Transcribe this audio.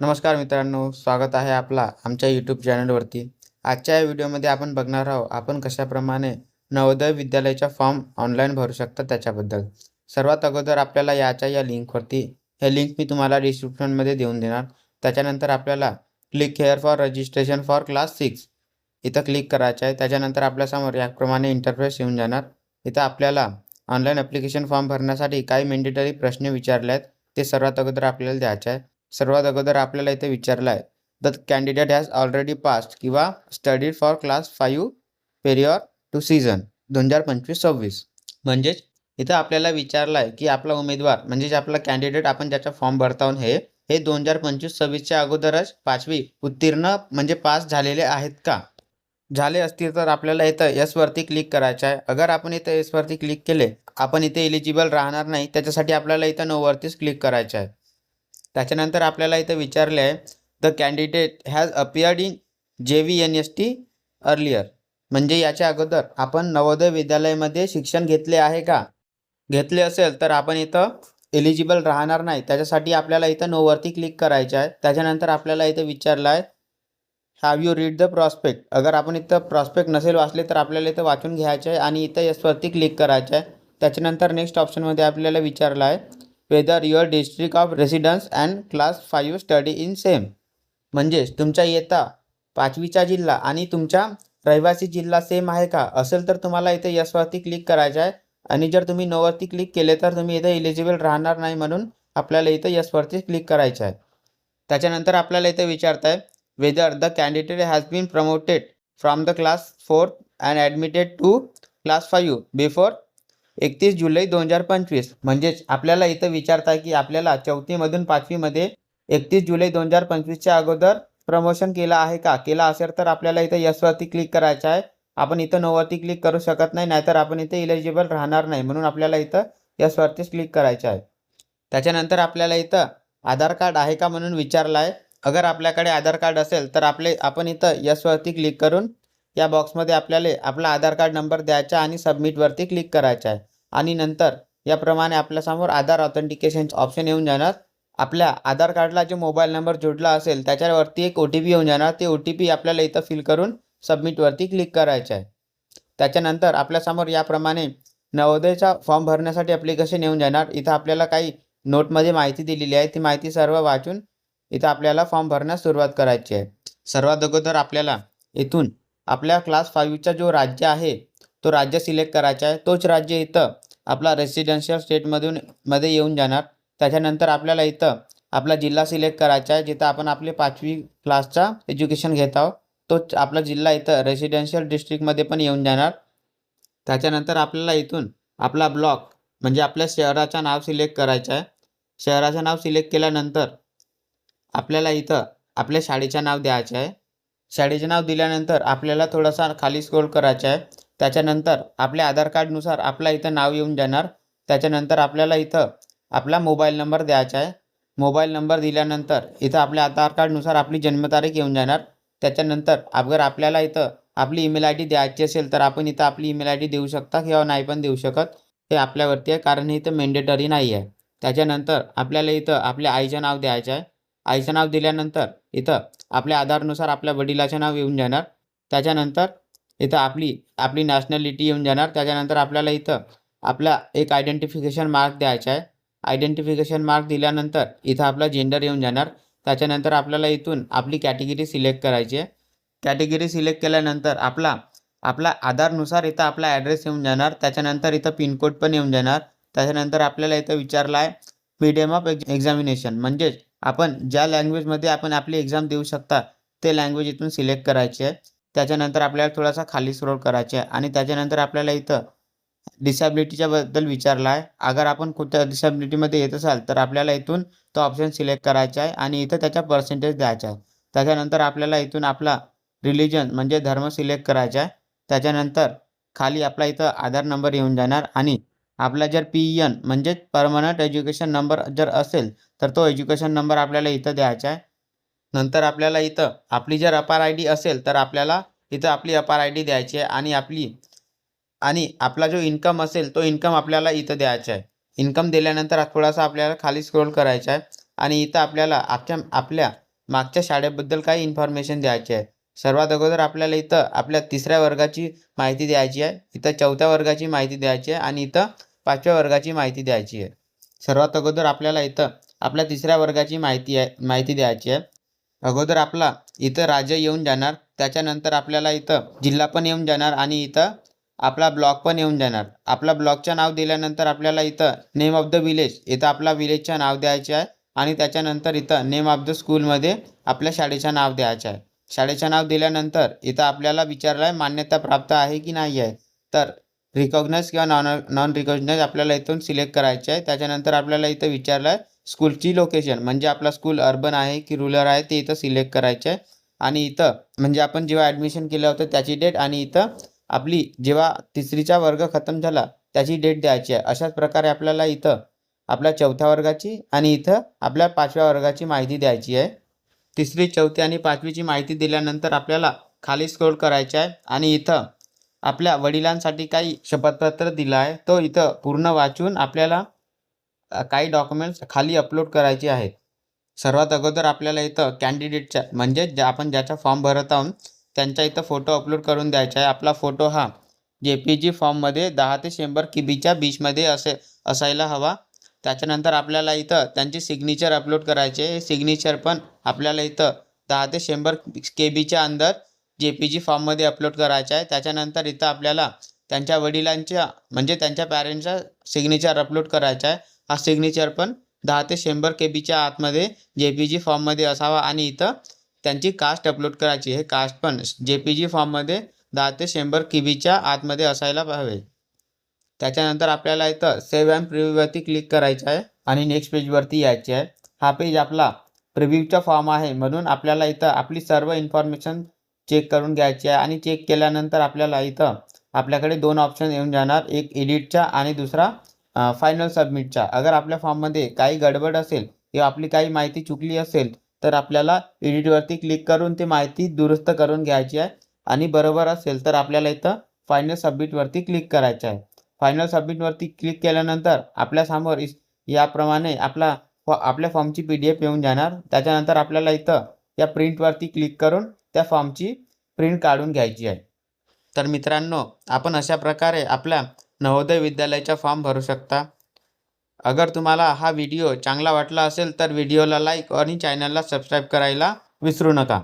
नमस्कार मित्रांनो स्वागत आहे आपला आमच्या यूट्यूब चॅनलवरती आजच्या या व्हिडिओमध्ये आपण बघणार आहोत आपण कशाप्रमाणे नवोदय विद्यालयाचा फॉर्म ऑनलाईन भरू शकता त्याच्याबद्दल. सर्वात अगोदर आपल्याला याच्या या लिंकवरती हे लिंक मी तुम्हाला डिस्क्रिप्शनमध्ये देऊन देणार. त्याच्यानंतर आपल्याला click here for registration for class six इथं क्लिक करायचं आहे. त्याच्यानंतर आपल्यासमोर याप्रमाणे इंटरफेस येऊन जाणार. इथं आपल्याला ऑनलाईन ॲप्लिकेशन फॉर्म भरण्यासाठी काही मेंडेटरी प्रश्न विचारले आहेत. ते सर्वात अगोदर आपल्याला द्यायचे आहे. सर्वात अगोदर आपल्याला इथे विचारलं आहे the candidate has already passed किंवा studied for class five prior to season दोन हजार पंचवीस सव्वीस. म्हणजेच इथं आपल्याला विचारलं आहे की आपला उमेदवार म्हणजेच आपला कॅन्डिडेट आपण ज्याचा फॉर्म भरताहून हे हे दोन हजार पंचवीस सव्वीसच्या अगोदरच पाचवी उत्तीर्ण म्हणजे पास झालेले आहेत का? झाले असतील तर आपल्याला इथं यसवरती क्लिक करायचं आहे. अगर आपण इथं यसवरती क्लिक केले आपण इथे एलिजिबल राहणार नाही त्याच्यासाठी आपल्याला इथं नोवरतीच क्लिक करायचं आहे. त्याच्यानंतर आपल्याला इथं विचारले आहे the candidate has appeared in J V N S T earlier म्हणजे याच्या अगोदर आपण नवोदय विद्यालयामध्ये शिक्षण घेतले आहे का? घेतले असेल तर आपण इथं एलिजिबल राहणार नाही. त्याच्यासाठी आपल्याला इथं नोवरती क्लिक करायचं आहे. त्याच्यानंतर आपल्याला इथं विचारलं आहे have you read the prospect अगर आपण इथं प्रॉस्पेक्ट नसेल वाचले तर आपल्याला इथं वाचून घ्यायचं आहे आणि इथं यसवरती क्लिक करायचं आहे. त्याच्यानंतर नेक्स्ट ऑप्शनमध्ये आपल्याला विचारलं आहे whether your district of residence and class five study in same म्हणजेच तुमच्या येता पाचवीचा जिल्हा आणि तुमच्या रहिवासी जिल्हा सेम आहे का? असेल तर तुम्हाला इथे यसवरती क्लिक करायचं आहे. आणि जर तुम्ही नोवरती क्लिक केले तर तुम्ही इथे इलिजिबल राहणार नाही म्हणून आपल्याला इथं यसवरती क्लिक करायचं आहे. त्याच्यानंतर आपल्याला इथे विचारत आहे whether the candidate has been promoted from the class fourth and admitted to class five before एकतीस जुलै दोन हजार पंचवीस. म्हणजेच आपल्याला इथं विचारता की आपल्याला चौथीमधून पाचवीमध्ये एकतीस जुलै दोन हजार पंचवीसच्या अगोदर प्रमोशन केला आहे का? केला असेल तर आपल्याला इथं यसवरती क्लिक करायचं आहे. आपण इथं नोवरती क्लिक करू शकत नाही नाहीतर आपण इथे इलिजिबल राहणार नाही. म्हणून आपल्याला इथं यसवरतीच क्लिक करायचं आहे. त्याच्यानंतर आपल्याला इथं आधार कार्ड आहे का म्हणून विचारलं आहे. अगर आपल्याकडे आधार कार्ड असेल तर आपले आपण इथं यसवरती क्लिक करून या बॉक्समध्ये आपल्याला आपला आधार कार्ड नंबर द्यायचा आणि सबमिटवरती क्लिक करायचा आहे. आणि नंतर याप्रमाणे आपल्यासमोर आधार ऑथेंटिकेशन ऑप्शन येऊन जाणार. आपल्या आधार कार्डला जो मोबाईल नंबर जोडला असेल त्याच्यावरती एक ओ टी पी येऊन जाणार. ते ओ टी पी आपल्याला इथं फिल करून सबमिटवरती क्लिक करायचं आहे. त्याच्यानंतर आपल्यासमोर याप्रमाणे नवोदयचा फॉर्म भरण्यासाठी ॲप्लिकेशन येऊन जाणार. इथं आपल्याला काही नोटमध्ये माहिती दिलेली आहे. ती माहिती सर्व वाचून इथं आपल्याला फॉर्म भरण्यास सुरुवात करायची आहे. सर्वात अगोदर आपल्याला इथून आपल्या क्लास फाईव्हचा जो राज्य आहे तो राज्य सिलेक्ट करायचा आहे. तोच राज्य इथं आपला रेसिडेन्शियल स्टेटमधून मध्ये येऊन जाणार. त्याच्यानंतर आपल्याला इथं आपला जिल्हा सिलेक्ट करायचा आहे जिथं आपण आपले पाचवी क्लासचा एज्युकेशन घेत आहोत. तोच आपला जिल्हा इथं रेसिडेन्शियल डिस्ट्रिक्टमध्ये पण येऊन जाणार. त्याच्यानंतर आपल्याला इथून आपला ब्लॉक म्हणजे आपल्या शहराचं नाव सिलेक्ट करायचं आहे. शहराचं नाव सिलेक्ट केल्यानंतर आपल्याला इथं आपल्या शाळेचं नाव द्यायचं आहे. शाळेचे नाव दिल्यानंतर आपल्याला थोडासा खाली स्क्रोल करायचं आहे. त्याच्यानंतर आपल्या आधार कार्डनुसार आपला इथं नाव येऊन जाणार. त्याच्यानंतर आपल्याला इथं आपला मोबाईल नंबर द्यायचा आहे. मोबाईल नंबर दिल्यानंतर इथं आपल्या आधार कार्डनुसार आपली जन्मतारीख येऊन जाणार. त्याच्यानंतर अगर आपल्याला इथं आपली ईमेल आय डी द्यायची असेल तर आपण इथं आपली ईमेल आय डी देऊ शकता किंवा नाही पण देऊ शकत. हे आपल्यावरती आहे कारण हे इथं मेंडेटरी नाही आहे. त्याच्यानंतर आपल्याला इथं आपल्या आईचं नाव द्यायचं आहे. आईचं नाव दिल्यानंतर इथं आपल्या आधारनुसार आपल्या वडिलाचं नाव येऊन जाणार. त्याच्यानंतर इथं आपली आपली नॅशनॅलिटी येऊन जाणार. त्याच्यानंतर आपल्याला इथं आपला एक आयडेंटिफिकेशन मार्क द्यायचा आहे. आयडेंटिफिकेशन मार्क दिल्यानंतर इथं आपला जेंडर येऊन जाणार. त्याच्यानंतर आपल्याला इथून आपली कॅटेगरी सिलेक्ट करायची आहे. कॅटेगरी सिलेक्ट केल्यानंतर आपला आपला आधारनुसार इथं आपला ॲड्रेस येऊन जाणार. त्याच्यानंतर इथं पिनकोड पण येऊन जाणार. त्याच्यानंतर आपल्याला इथं विचारला आहे. मिडियम ऑफ एक्झ एक्झामिनेशन म्हणजेच आपण ज्या लँग्वेजमध्ये आपण आपली एक्झाम देऊ शकता ते लँग्वेज इथून सिलेक्ट करायची आहे. त्याच्यानंतर आपल्याला थोडासा खाली स्क्रोल करायचे आहे. आणि त्याच्यानंतर आपल्याला इथं डिसॅबिलिटीच्या बद्दल विचारला आहे. अगर आपण कोणत्या डिसॅबिलिटीमध्ये येत असाल तर आपल्याला इथून तो ऑप्शन सिलेक्ट करायचा आहे. आणि इथं त्याचा पर्सेंटेज द्यायचा आहे. त्याच्यानंतर आपल्याला इथून आपला रिलिजन म्हणजे धर्म सिलेक्ट करायचा आहे. त्याच्यानंतर खाली आपला इथं आधार नंबर येऊन जाणार. आणि आपला जर पी एन म्हणजेच परमनंट एज्युकेशन नंबर जर असेल तर तो एज्युकेशन नंबर आपल्याला इथं द्यायचा आहे. नंतर आपल्याला इथं आपली जर अपार आय डी असेल तर आपल्याला इथं आपली अपार आय डी द्यायची आहे आणि आपली आणि आपला जो इन्कम असेल तो इन्कम आपल्याला इथं द्यायचा आहे. इन्कम दिल्यानंतर थोडासा आपल्याला खाली स्क्रोल करायचा आहे आणि इथं आपल्याला आपल्या आपल्या मागच्या शाळेबद्दल काही इन्फॉर्मेशन द्यायची आहे. सर्वात अगोदर आपल्याला इथं आपल्या तिसऱ्या वर्गाची माहिती द्यायची आहे इथं चौथ्या वर्गाची माहिती द्यायची आहे आणि इथं पाचव्या वर्गाची माहिती द्यायची आहे. सर्वात अगोदर आपल्याला इथं आपल्या तिसऱ्या वर्गाची माहिती आहे माहिती द्यायची आहे. अगोदर आपला इथं राज्य येऊन जाणार त्याच्यानंतर आपल्याला इथं जिल्हा पण येऊन जाणार आणि इथं आपला ब्लॉक पण येऊन जाणार. आपला ब्लॉकचं नाव दिल्यानंतर आपल्याला इथं नेम ऑफ द विलेज इथं आपला विलेजचं नाव द्यायचे आहे आणि त्याच्यानंतर इथं नेम ऑफ द स्कूलमध्ये आपल्या शाळेचं नाव द्यायचं आहे. शाळेचं नाव दिल्यानंतर इथं आपल्याला विचारलं आहे मान्यता प्राप्त आहे की नाही आहे. तर रिकॉग्नाइज किंवा नॉन नॉन रिकॉग्नाइज आपल्याला इथून सिलेक्ट करायचे आहे. त्याच्यानंतर आपल्याला इथं विचारलं आहे स्कूलची लोकेशन म्हणजे आपला स्कूल अर्बन आहे की रुरल आहे ते इथं सिलेक्ट करायचे आहे. आणि इथं म्हणजे आपण जेव्हा ॲडमिशन केलं होतं त्याची डेट आणि इथं आपली जेव्हा तिसरीचा वर्ग खतम झाला त्याची डेट द्यायची आहे. अशाच प्रकारे आपल्याला इथं आपल्या चौथ्या वर्गाची आणि इथं आपल्या पाचव्या वर्गाची माहिती द्यायची आहे. तिसरी चौथी आणि पाचवीची माहिती दिल्यानंतर आपल्याला खाली स्क्रोल करायचे आहे. आणि इथं आपल्या वडिलांसाठी काही शपथपत्र दिलं आहे. तो इथं पूर्ण वाचून आपल्याला काही डॉक्युमेंट्स खाली अपलोड करायचे आहेत. सर्वात अगोदर आपल्याला इथं कॅन्डिडेटच्या म्हणजे ज्या आपण ज्याचा फॉर्म भरत आहोत त्यांच्या इथं फोटो अपलोड करून द्यायचा आहे. आपला फोटो हा जे पी जी फॉर्ममध्ये दहा ते शंभर किबीच्या बीचमध्ये असे असायला हवा. त्याच्यानंतर आपल्याला इथं त्यांची सिग्नेचर अपलोड करायचे सिग्नेचर पण आपल्याला इथं दहा ते शंभर के बीच्या अंदर जे पी जी फॉर्ममध्ये अपलोड करायचं आहे. त्याच्यानंतर इथं आपल्याला त्यांच्या वडिलांच्या म्हणजे त्यांच्या पॅरेंटचा सिग्नेचर अपलोड करायचा आहे. हा सिग्नेचर पण दहा ते शंभर के बीच्या आतमध्ये जे पी जी फॉर्ममध्ये असावा आणि इथं त्यांची कास्ट अपलोड करायची. हे कास्ट पण जे पी जी फॉर्ममध्ये दहा ते शंभर के बीच्या आतमध्ये असायला हवे. त्याच्यानंतर आपल्याला इथं सेव्ह अँड प्रिव्ह्यूवरती क्लिक करायचं आहे आणि नेक्स्ट पेजवरती यायचे आहे. हा पेज आपला प्रिव्ह्यूचा फॉर्म आहे म्हणून आपल्याला इथं आपली सर्व इन्फॉर्मेशन चेक करून घ्यायची आहे. आणि चेक केल्यानंतर आपल्याला इथं आपल्याकडे दोन ऑप्शन येऊन जाणार. एक एडिटचा आणि दुसरा फायनल सबमिटचा अगर आपल्या फॉर्ममध्ये काही गडबड असेल किंवा आपली काही माहिती चुकली असेल तर आपल्याला एडिटवरती क्लिक करून ती माहिती दुरुस्त करून घ्यायची आहे. आणि बरोबर असेल तर आपल्याला इथं फायनल सबमिटवरती क्लिक करायचं आहे. फायनल सबमिटवरती क्लिक केल्यानंतर आपल्यासमोर इस याप्रमाणे आपला फॉ- आपल्या फॉर्मची पी डी एफ येऊन जाणार. त्याच्यानंतर आपल्याला इथं या प्रिंटवरती क्लिक करून त्या फॉर्मची प्रिंट काढून घ्यायची आहे. तर मित्रांनो आपण अशा प्रकारे आपल्या नवोदय विद्यालयाचा फॉर्म भरू शकता. अगर तुम्हाला हा व्हिडिओ चांगला वाटला असेल तर व्हिडिओला लाईक आणि चॅनलला सबस्क्राईब करायला विसरू नका.